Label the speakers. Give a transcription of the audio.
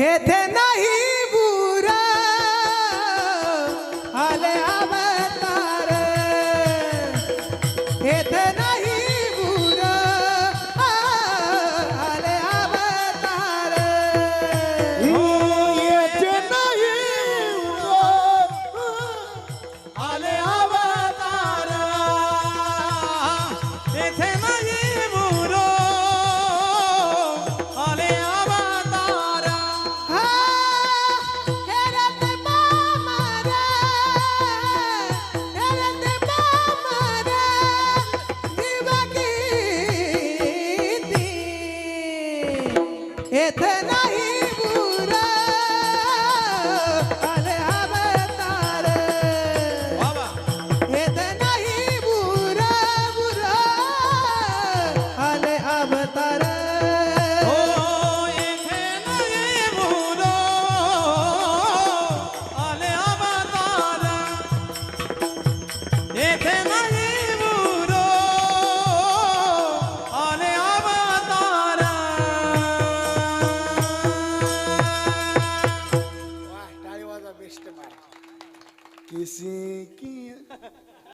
Speaker 1: येथे नाही बुरा. आले अवतार. येथे
Speaker 2: हेत नाही
Speaker 1: बुरा
Speaker 3: Cristo, Mara. Que cinquinha.